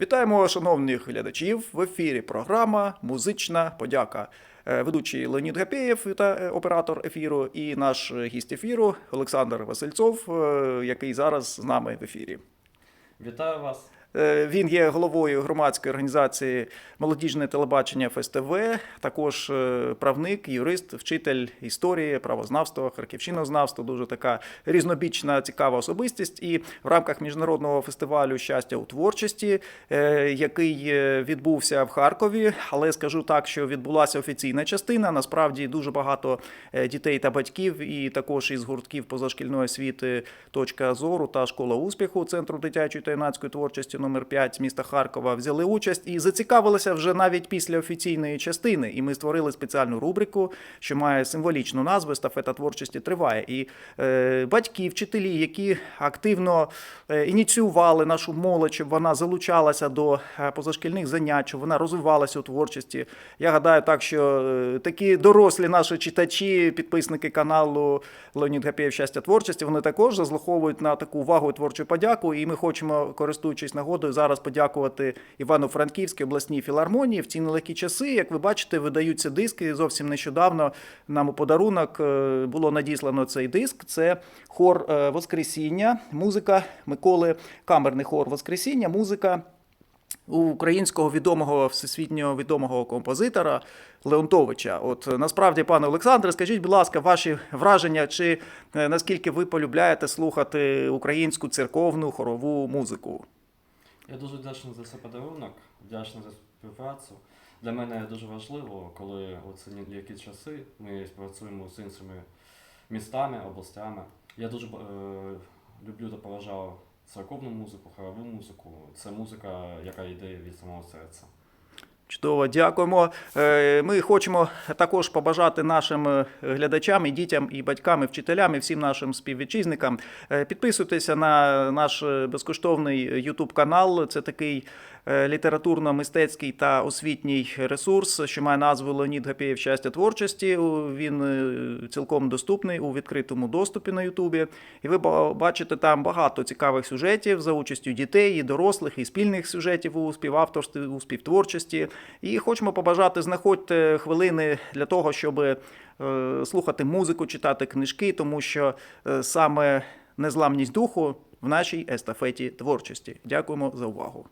Вітаємо шановних глядачів в ефірі. Програма Музична подяка. Е, Ведучий Леонід Гапєєв та е, оператор ефіру, і наш гість ефіру Олександр Васильцов, е, який зараз з нами в ефірі. Вітаю вас. Е, Він є головою громадської організації Молодіжне телебачення ФСТВ, також е, правник, юрист, вчитель історії, правознавства, харківщинознавства. Дуже така різнобічна, цікава особистість. І в рамках міжнародного фестивалю щастя у творчості, е, який відбувся в Харкові, але скажу так, що відбулася офіційна частина. Насправді дуже багато дітей та батьків, і також із гуртків позашкільної освіти точка зору та школа успіху Центру дитячої та юнацької творчості номер 5 міста Харкова взяли участь і зацікавилися вже навіть після офіційної частини. І ми створили спеціальну рубрику, що має символічну назву Естафета творчості триває. І е, батьки, вчителі, які активно е, ініціювали нашу молодь, щоб вона залучалася до е, позашкільних занять, щоб вона розвивалася у творчості. Я гадаю, так що е, такі дорослі наші читачі, підписники каналу Леонід Гапєєв щастя творчості, вони також заслуховують на таку увагу і творчу подяку. І ми хочемо, користуючись нагодою, зараз подякувати Івано-Франківській обласній філармонії. В ці нелегкі часи, як ви бачите, видаються диски. Зовсім нещодавно нам у подарунок е, було надіслано цей диск. Це хор е, Воскресіння, музика Миколи, камерний хор Воскресіння, музика українського відомого всесвітньо відомого композитора Леонтовича. От насправді, пане Олександре, скажіть, будь ласка, ваші враження, чи е, наскільки ви полюбляєте слухати українську церковну хорову музику? Я дуже вдячний за цей подарунок, вдячний за співпрацю. Для мене дуже важливо, коли оці які часи ми співпрацюємо з іншими містами, областями. Я дуже е, люблю та поважаю церковну музику, хорову музику. Це музика, яка йде від самого серця. Чудово, дякуємо. Е, Ми хочемо також побажати нашим е, глядачам, і дітям, і батькам, і вчителям, і всім нашим співвітчизникам. е, Підписуйтеся на наш безкоштовний YouTube канал. Це такий літературно-мистецький та освітній ресурс, що має назву Леонід Гапєєв щастя творчості. Він цілком доступний у відкритому доступі на Ютубі. І ви ба- бачите там багато цікавих сюжетів за участю дітей, і дорослих, і спільних сюжетів у співавторстві, у співтворчості. І хочемо побажати, знаходьте хвилини для того, щоб е, слухати музику, читати книжки, тому що е, саме незламність духу в нашій естафеті творчості. Дякуємо за увагу.